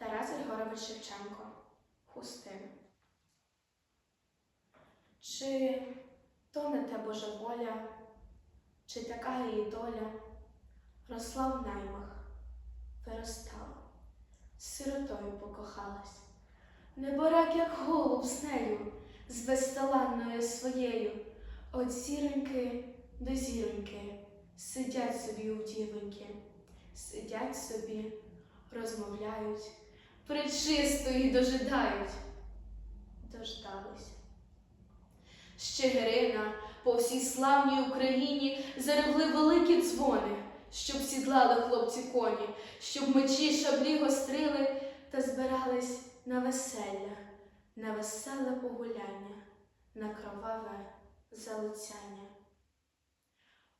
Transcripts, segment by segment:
Тарас Григорович Шевченко. Хустина. Чи то не те Божа воля, чи така її доля, росла в наймах, виростала, сиротою покохалась, неборак, як голуб з нею, з безталанною своєю, от зіроньки до зіроньки, сидять собі у дівоньки, сидять собі, розмовляють, причистої дожидають, дождались. Щегирина по всій славній Україні заревли великі дзвони, щоб сідлали хлопці коні, щоб мечі шаблі гострили та збирались на веселля, на веселе погуляння, на кроваве залицяння.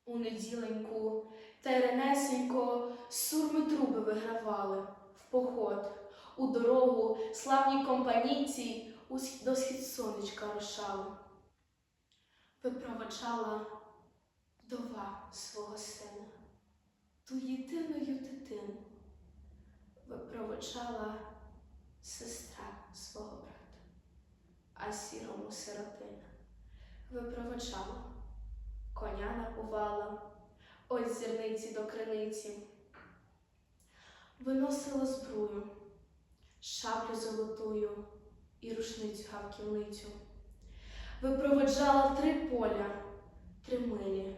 У неділеньку та й ранесенько сурми труби вигравали в поход, у дорогу славні компанійці у сх- до схід сонечка рушали. Випроводжала вдова свого сина, ту єдиною дитину, випроводжала сестра свого брата, а сірому сиротина випроводжала, коня напувала, ось зірниці до криниці, виносила збрую, шаблю золотую і рушницю гавківницю випроводжала три поля, три милі,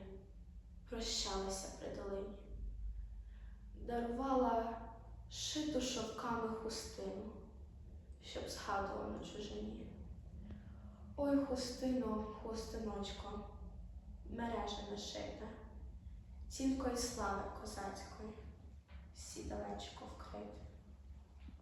прощалася при долині, дарувала шиту шовками хустину, щоб згадувала на чужині. Ой, хустино, хустиночко, мережа нашита, тільки й слави козацької, всі далечко в